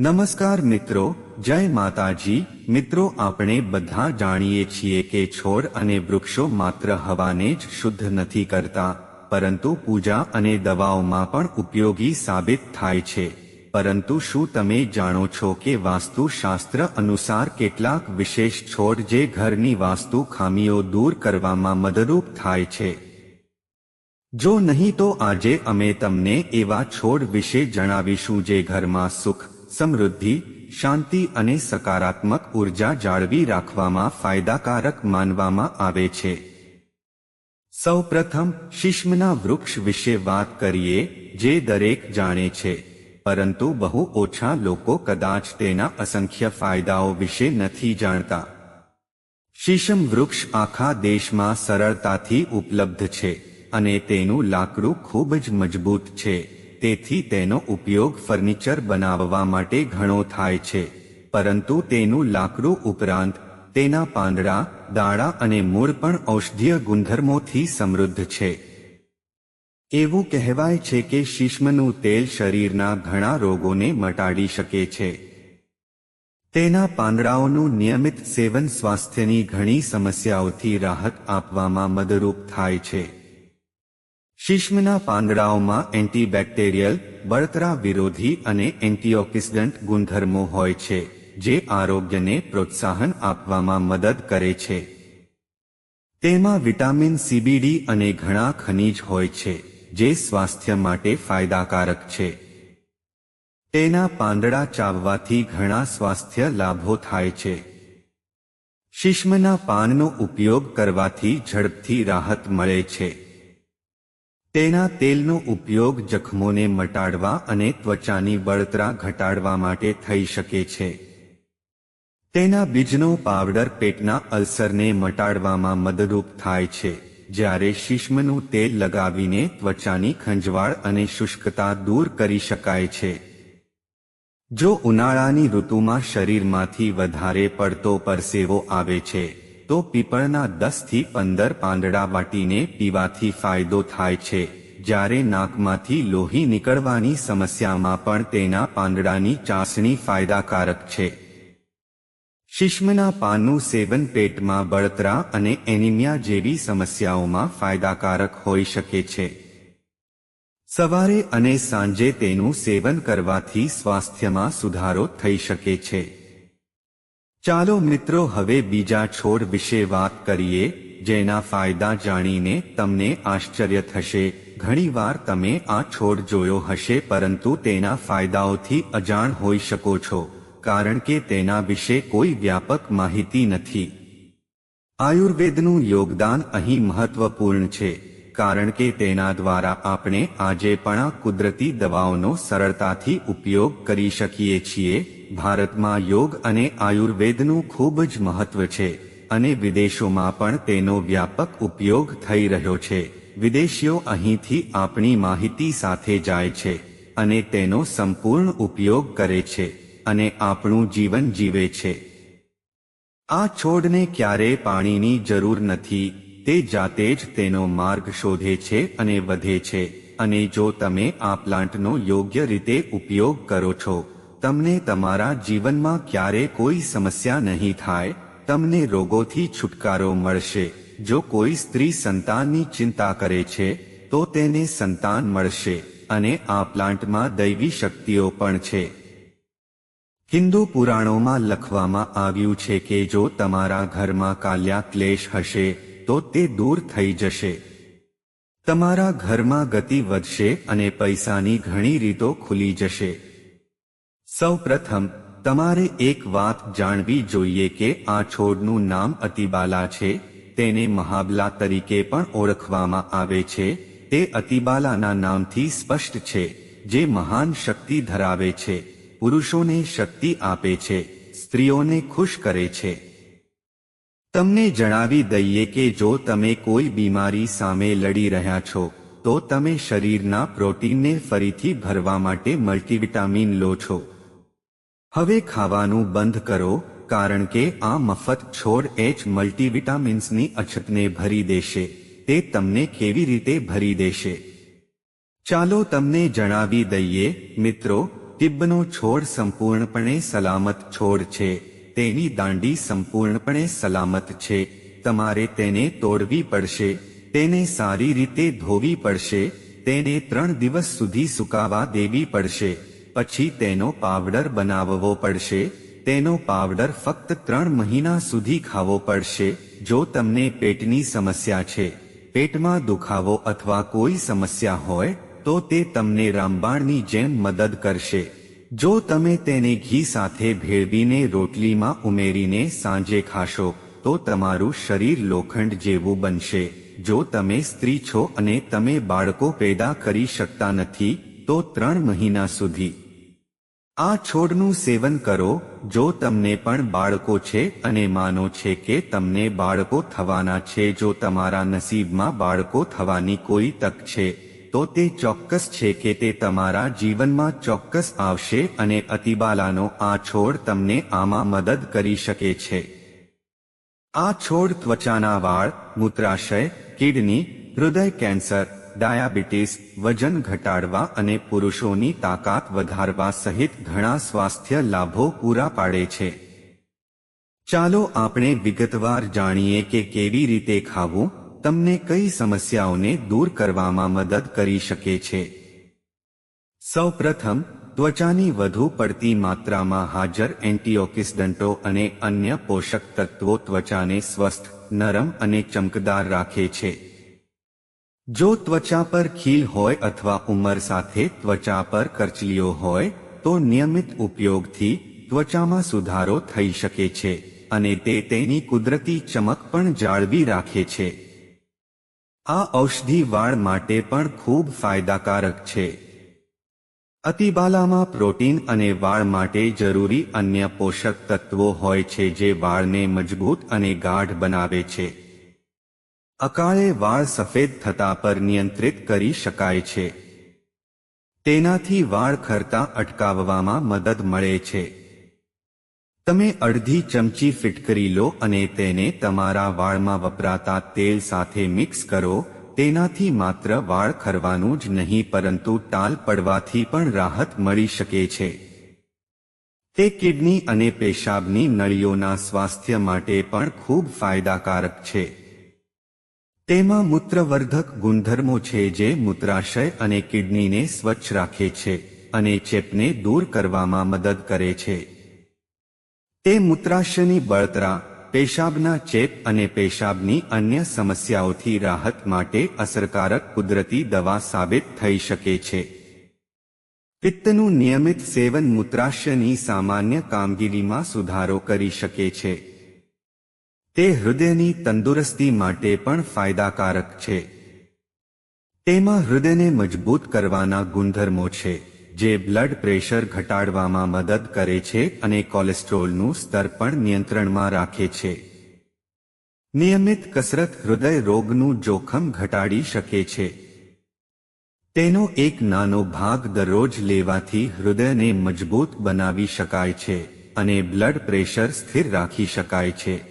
નમસ્કાર મિત્રો, જય માતાજી. મિત્રો, આપણે બધા જાણીએ છીએ કે છોડ અને વૃક્ષો માત્ર હવાને જ શુદ્ધ નથી કરતા, પરંતુ પૂજા અને દવાઓમાં પણ ઉપયોગી સાબિત થાય છે. પરંતુ શું તમે જાણો છો કે વાસ્તુશાસ્ત્ર અનુસાર કેટલાક વિશેષ છોડ જે ઘરની વાસ્તુ ખામીઓ દૂર કરવામાં મદદરૂપ થાય છે? જો નહીં તો આજે અમે તમને એવા છોડ વિશે જણાવીશું જે ઘરમાં સુખ સમૃદ્ધિ, શાંતિ અને સકારાત્મક ઊર્જા જાળવી રાખવામાં ફાયદાકારક માનવામાં આવે છે. સૌપ્રથમ શિશ્મના વૃક્ષ વિશે વાત કરીએ, જે દરેક જાણે છે. પરંતુ બહુ ઓછા લોકો કદાચ તેના અસંખ્ય ફાયદાઓ વિશે નથી જાણતા. શીશમ વૃક્ષ આખા દેશમાં સરળતાથી ઉપલબ્ધ છે અને તેનું લાકડું ખૂબ જ મજબૂત છે. તેથી તેનો ઉપયોગ ફર્નિચર બનાવવા માટે ઘણો થાય છે, પરંતુ તેનું લાકડું ઉપરાંત, તેના પાંદડા, દાણા અને મૂળ પણ ઔષધીય ગુણધર્મોથી સમૃદ્ધ છે. એવું કહેવાય છે કે શીશ્મનું તેલ શરીરના ઘણા રોગોને મટાડી શકે છે. તેના પાંદડાઓનું નિયમિત સેવન સ્વાસ્થ્યની ઘણી સમસ્યાઓથી રાહત આપવામાં મદદરૂપ થાય છે. શીશ્મના પાંદડાઓમાં એન્ટીબેક્ટેરિયલ, બળતરા વિરોધી અને એન્ટીઓક્સિડન્ટ ગુણધર્મો હોય છે, જે આરોગ્યને પ્રોત્સાહન આપવામાં મદદ કરે છે. તેમાં વિટામિન સીબીડી અને ઘણા ખનિજ હોય છે, જે સ્વાસ્થ્ય માટે ફાયદાકારક છે. તેના પાંદડા ચાવવાથી ઘણા સ્વાસ્થ્ય લાભો થાય છે. શીશ્મના પાનનો ઉપયોગ કરવાથી ઝડપથી રાહત મળે છે. તેના તેલનો ઉપયોગ જખમોને મટાડવા અને ત્વચાની બળતરા ઘટાડવા માટે થઈ શકે છે. તેના બીજનો પાવડર પેટના અલ્સરને મટાડવામાં મદદરૂપ થાય છે, જ્યારે શીશ્મનું તેલ લગાવીને ત્વચાની ખંજવાળ અને શુષ્કતા દૂર કરી શકાય છે. જો ઉનાળાની ઋતુમાં શરીરમાંથી વધારે પડતો પરસેવો આવે છે તો પીપળના દસથી પંદર પાંદડા વાટીને પીવાથી ફાયદો થાય છે. જ્યારે નાકમાંથી લોહી નીકળવાની સમસ્યામાં પણ તેના પાંદડાની ચાસણી ફાયદાકારક છે. શિશ્મના પાનનું સેવન પેટમાં બળતરા અને એનિમિયા જેવી સમસ્યાઓમાં ફાયદાકારક હોઈ શકે છે. સવારે અને સાંજે તેનું સેવન કરવાથી સ્વાસ્થ્યમાં સુધારો થઈ શકે છે. ચાલો મિત્રો હવે બીજા છોડ વિશે વાત કરીએ, જેના ફાયદા જાણીને તમને આશ્ચર્ય થશે. ઘણીવાર તમે આ છોડ જોયો હશે, પરંતુ તેના ફાયદાઓથી અજાણ હોઈ શકો છો, કારણ કે તેના વિશે કોઈ વ્યાપક માહિતી નથી. આયુર્વેદનું યોગદાન અહીં મહત્વપૂર્ણ છે, કારણ કે તેના દ્વારા આપણે આજે પણ કુદરતી દવાઓનો સરળતાથી ઉપયોગ કરી શકીએ છીએ. ભારતમાં યોગ અને આયુર્વેદનું ખૂબ જ મહત્વ છે અને વિદેશોમાં પણ તેનો વ્યાપક ઉપયોગ થઈ રહ્યો છે. વિદેશીઓ અહીંથી આપણી માહિતી સાથે જાય છે અને તેનો સંપૂર્ણ ઉપયોગ કરે છે અને આપણું જીવન જીવે છે. આ છોડને ક્યારેય પાણીની જરૂર નથી, તે જાતે જ તેનો માર્ગ શોધે છે અને વધે છે અને જો તમે આ પ્લાન્ટનો યોગ્ય રીતે ઉપયોગ કરો છો તમને તમારા જીવનમાં ક્યારે કોઈ સમસ્યા નહીં થાય, તમને રોગોથી છુટકારો મળશે. જો કોઈ સ્ત્રી સંતાનની ચિંતા કરે છે, તો તેને સંતાન મળશે અને આ પ્લાન્ટમાં દૈવી શક્તિઓ પણ છે. હિન્દુ પુરાણોમાં લખવામાં આવ્યું છે કે જો તમારા ઘરમાં કાલ્યા ક્લેશ હશે, તો તે દૂર થઈ જશે. તમારા ઘરમાં ગતિ વધશે અને પૈસાની ઘણી રીતો ખુલી જશે. સૌ પ્રથમ તમારે એક વાત જાણવી જોઈએ કે આ છોડનું નામ અતિબાલા છે, તેને મહાબલા તરીકે પણ ઓળખવામાં આવે છે, તે અતિબાલાના નામથી સ્પષ્ટ છે, જે મહાન શક્તિ ધરાવે છે, પુરુષોને શક્તિ આપે છે, સ્ત્રીઓને ખુશ કરે છે. તમને જણાવી દઈએ કે જો તમે કોઈ બીમારી સામે લડી રહ્યા છો, તો તમે શરીરના પ્રોટીનને ફરીથી ભરવા માટે મલ્ટીવિટામિન લો છો. હવે ખાવાનું બંધ કરો, કારણ કે આ મફત છોડ એચ મલ્ટીવિટામિન્સની અછતને ભરી દેશે. તે તમને કેવી રીતે ભરી દેશે? ચાલો તમને જણાવી દઈએ, મિત્રો, તિબ્બનો છોડ સંપૂર્ણપણે સલામત છોડ છે. તેની દાંડી સંપૂર્ણપણે સલામત છે. તમારે તેને તોડવી પડશે. તેને સારી રીતે ધોવી પડશે. તેને ત્રણ દિવસ સુધી સુકાવા દેવી પડશે. પછી તેનો પાવડર બનાવવો પડશે. તેનો પાવડર ફક્ત ત્રણ મહિના સુધી ખાવો પડશે. જો તમને પેટની સમસ્યા છે, પેટમાં દુખાવો અથવા કોઈ સમસ્યા હોય, તો તે તમને રામબાણની જેમ મદદ કરશે. જો તમે તેને ઘી સાથે ભેળવીને રોટલીમાં ઉમેરીને સાંજે ખાશો, તો તમારું શરીર લોખંડ જેવું બનશે. જો તમે સ્ત્રી છો અને તમે બાળકો પેદા કરી શકતા નથી, તો ત્રણ મહિના સુધી આ છોડનું સેવન કરો જો તમને પણ બાળકો છે અને માનો છે કે તમને બાળકો થવાના છે, જો તમારા નસીબમાં બાળકો થવાની કોઈ તક છે, તો તે ચોક્કસ છે કે તે તમારા જીવનમાં ચોક્કસ આવશે અને અતિબાલાનો આ છોડ તમને આમાં મદદ કરી શકે છે. આ છોડ ત્વચાના વાળ, મૂત્રાશય, કિડની, હૃદય કેન્સર ડાયાબિટીસ, વજન ઘટાડવા અને પુરુષોની તાકાત વધારવા સહિત ઘણા સ્વાસ્થ્ય લાભો પૂરા પાડે છે. ચાલો આપણે વિગતવાર જાણીએ કે કેવી રીતે ખાવું, તમને કઈ સમસ્યાઓને દૂર કરવામાં મદદ કરી શકે છે. સૌપ્રથમ, ત્વચાની વધુ પડતી માત્રામાં હાજર એન્ટીઓક્સિડન્ટો અને અન્ય પોષક તત્વો ત્વચાને સ્વસ્થ, નરમ અને ચમકદાર રાખે છે. જો ત્વચા પર ખીલ હોય અથવા ઉંમર સાથે ત્વચા પર કરચલીઓ હોય, તો નિયમિત ઉપયોગથી ત્વચામાં સુધારો થઈ શકે છે અને તે તેની કુદરતી ચમક પણ જાળવી રાખે છે. આ ઔષધિ વાળ માટે પણ ખૂબ ફાયદાકારક છે. અતિબાલામાં પ્રોટીન અને વાળ માટે જરૂરી અન્ય પોષક તત્વો હોય છે જે વાળને મજબૂત અને ગાઢ બનાવે છે. અકાળે વાળ સફેદ થતા પર નિયંત્રિત કરી શકાય છે. તેનાથી વાળ ખરતા અટકાવવામાં મદદ મળે છે. તમે અડધી ચમચી ફિટકરી લો અને તેને તમારા વાળમાં વપરાતા તેલ સાથે મિક્સ કરો. તેનાથી માત્ર વાળ ખરવાનું જ નહીં, પરંતુ ટાલ પડવાથી પણ રાહત મળી શકે છે. તે કિડની અને પેશાબની નળીઓના સ્વાસ્થ્ય માટે પણ ખૂબ ફાયદાકારક છે. તેમાં મૂત્રવર્ધક ગુણધર્મો છે જે મૂત્રાશય અને કિડનીને સ્વચ્છ રાખે છે અને ચેપને દૂર કરવામાં મદદ કરે છે. તે મૂત્રાશયની બળતરા, પેશાબના ચેપ અને પેશાબની અન્ય સમસ્યાઓથી રાહત માટે અસરકારક કુદરતી દવા સાબિત થઈ શકે છે. પિત્તનું નિયમિત સેવન મૂત્રાશયની સામાન્ય કામગીરીમાં સુધારો કરી શકે છે. તે હૃદયની તંદુરસ્તી માટે પણ ફાયદાકારક છે. તેમાં હૃદયને મજબૂત કરવાના ગુણધર્મો છે, જે બ્લડ પ્રેશર ઘટાડવામાં મદદ કરે છે અને કોલેસ્ટ્રોલનું સ્તર પણ નિયંત્રણમાં રાખે છે. નિયમિત કસરત હૃદય રોગનું જોખમ ઘટાડી શકે છે. તેનો એક નાનો ભાગ દરરોજ લેવાથી હૃદયને મજબૂત બનાવી શકાય છે અને બ્લડ પ્રેશર સ્થિર રાખી શકાય છે.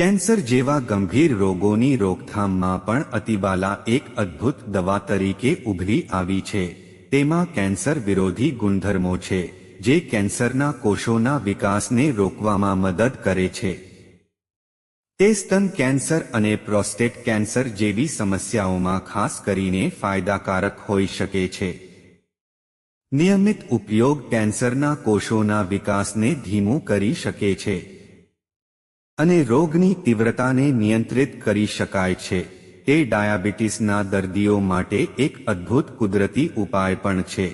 કેન્સર જેવા ગંભીર રોગોની રોકથામમાં પણ અતિબાલા એક અદ્ભુત દવા તરીકે ઉભરી આવી છે. તેમાં કેન્સર વિરોધી ગુણધર્મો છે, જે કેન્સરના કોષોના વિકાસને રોકવામાં મદદ કરે છે. તે સ્તન કેન્સર અને પ્રોસ્ટેટ કેન્સર જેવી સમસ્યાઓમાં ખાસ કરીને ફાયદાકારક હોઈ શકે છે. નિયમિત ઉપયોગ કેન્સરના કોષોના વિકાસને ધીમું કરી શકે છે. અને રોગની તીવ્રતાને નિયંત્રિત કરી શકાય છે. તે ડાયાબિટીસના દર્દીઓ માટે એક અદ્ભુત કુદરતી ઉપાય પણ છે.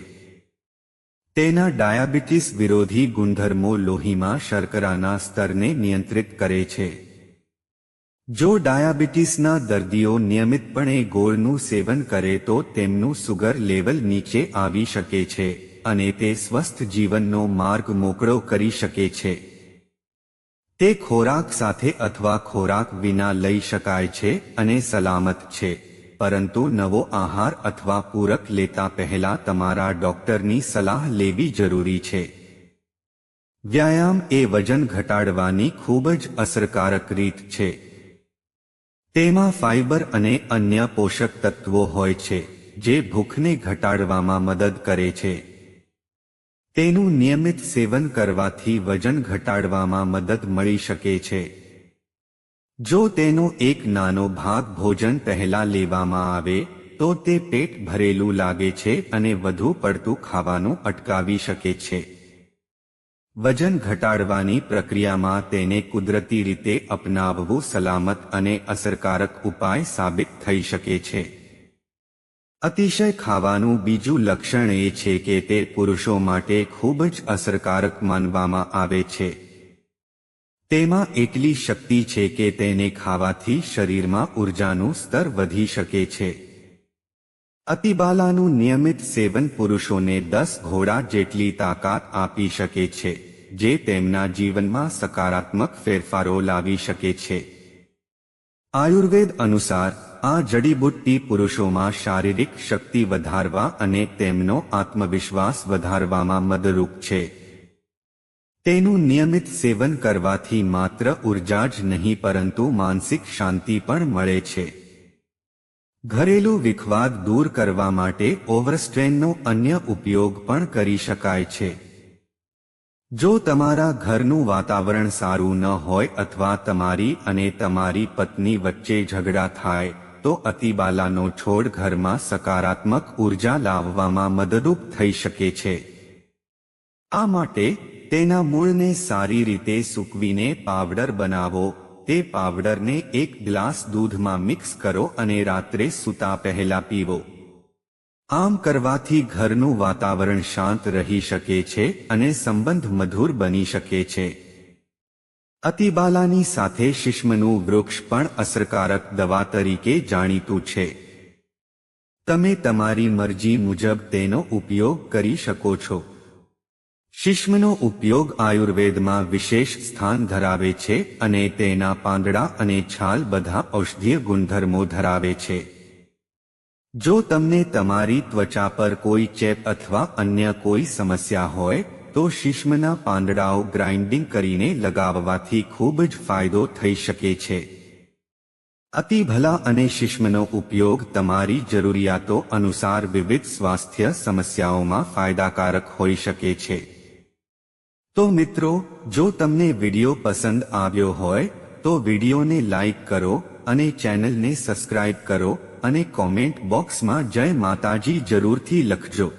તેના ડાયાબિટીસ વિરોધી ગુણધર્મો લોહીમાં શર્કરાના સ્તરને નિયંત્રિત કરે છે. જો ડાયાબિટીસના દર્દીઓ નિયમિતપણે ગોળનું સેવન કરે તો તેમનું સુગર લેવલ નીચે આવી શકે છે અને તે સ્વસ્થ જીવનનો માર્ગ મોકળો કરી શકે છે. તે ખોરાક સાથે અથવા ખોરાક વિના લઈ શકાય છે અને સલામત છે. પરંતુ નવો આહાર અથવા પૂરક લેતા પહેલા તમારા ડોક્ટરની સલાહ લેવી જરૂરી છે. વ્યાયામ એ વજન ઘટાડવાની ખૂબ જ અસરકારક રીત છે. તેમાં ફાઇબર અને અન્ય પોષક તત્વો હોય છે, જે ભૂખને ઘટાડવામાં મદદ કરે છે. તેનું નિયમિત સેવન કરવાથી વજન ઘટાડવામાં મદદ મળી શકે છે. જો તેનો એક નાનો ભાગ ભોજન પહેલા લેવામાં આવે, તો તે પેટ ભરેલું લાગે છે અને વધુ પડતું ખાવાનું અટકાવી શકે છે. વજન ઘટાડવાની પ્રક્રિયામાં તેને કુદરતી રીતે અપનાવવું સલામત અને અસરકારક ઉપાય સાબિત થઈ શકે છે. અતિશય ખાવાનું બીજું લક્ષણ એ છે કે તે પુરુષો માટે ખૂબ જ અસરકારક માનવામાં આવે છે. તેમાં એટલી શક્તિ છે કે તેને ખાવાથી શરીરમાં ઉર્જાનું સ્તર વધી શકે છે. અતિબાલાનું નિયમિત સેવન પુરુષોને દસ ઘોડા જેટલી તાકાત આપી શકે છે, જે તેમના જીવનમાં સકારાત્મક ફેરફારો લાવી શકે છે. આયુર્વેદ અનુસાર આ જડીબુટ્ટી પુરુષોમાં શારીરિક શક્તિ વધારવા અને તેમનો આત્મવિશ્વાસ વધારવામાં મદરૂપ છે. તેનું નિયમિત સેવન કરવાથી માત્ર ઊર્જા જ નહીં, પરંતુ માનસિક શાંતિ પણ મળે છે. ઘરેલું વિખવાદ દૂર કરવા માટે ઓવરસ્ટ્રેનનો અન્ય ઉપયોગ પણ કરી શકાય છે. જો તમારા ઘરનું વાતાવરણ સારું ન હોય અથવા તમારી અને તમારી પત્ની વચ્ચે ઝઘડા થાય તો અતિબાલાનો છોડ ઘરમાં સકારાત્મક ઊર્જા લાવવામાં મદદરૂપ થઈ શકે છે. આ માટે તેના મૂળને સારી રીતે સૂકવીને પાવડર બનાવો. તે પાવડરને એક ગ્લાસ દૂધમાં મિક્સ કરો અને રાત્રે સૂતા પહેલા પીવો. આમ કરવાથી ઘરનું વાતાવરણ શાંત રહી શકે છે અને સંબંધ મધુર બની શકે છે. અતિબાલાની સાથે શિશ્મનું વૃક્ષ પણ અસરકારક દવા તરીકે જાણીતું છે. તમે તમારી મરજી મુજબ તેનો ઉપયોગ કરી શકો છો. શિશ્મનો ઉપયોગ આયુર્વેદમાં વિશેષ સ્થાન ધરાવે છે અને તેના પાંદડા અને છાલ બધા ઔષધીય ગુણધર્મો ધરાવે છે. જો તમને તમારી ત્વચા પર કોઈ ચેપ અથવા અન્ય કોઈ સમસ્યા હોય તો શિશ્મના પાંદડાઓ ગ્રાઇન્ડિંગ કરીને લગાવવાથી ખૂબ જ ફાયદો થઈ શકે છે. અતિભલા અને શિશ્મનો ઉપયોગ તમારી જરૂરિયાતો અનુસાર વિવિધ સ્વાસ્થ્ય સમસ્યાઓમાં ફાયદાકારક હોઈ શકે છે. તો મિત્રો, જો તમને વિડિયો પસંદ આવ્યો હોય, તો વિડિયોને લાઈક કરો અને ચેનલને સબસ્ક્રાઇબ કરો અને કોમેન્ટ બોક્સમાં જય માતાજી જરૂરથી લખજો.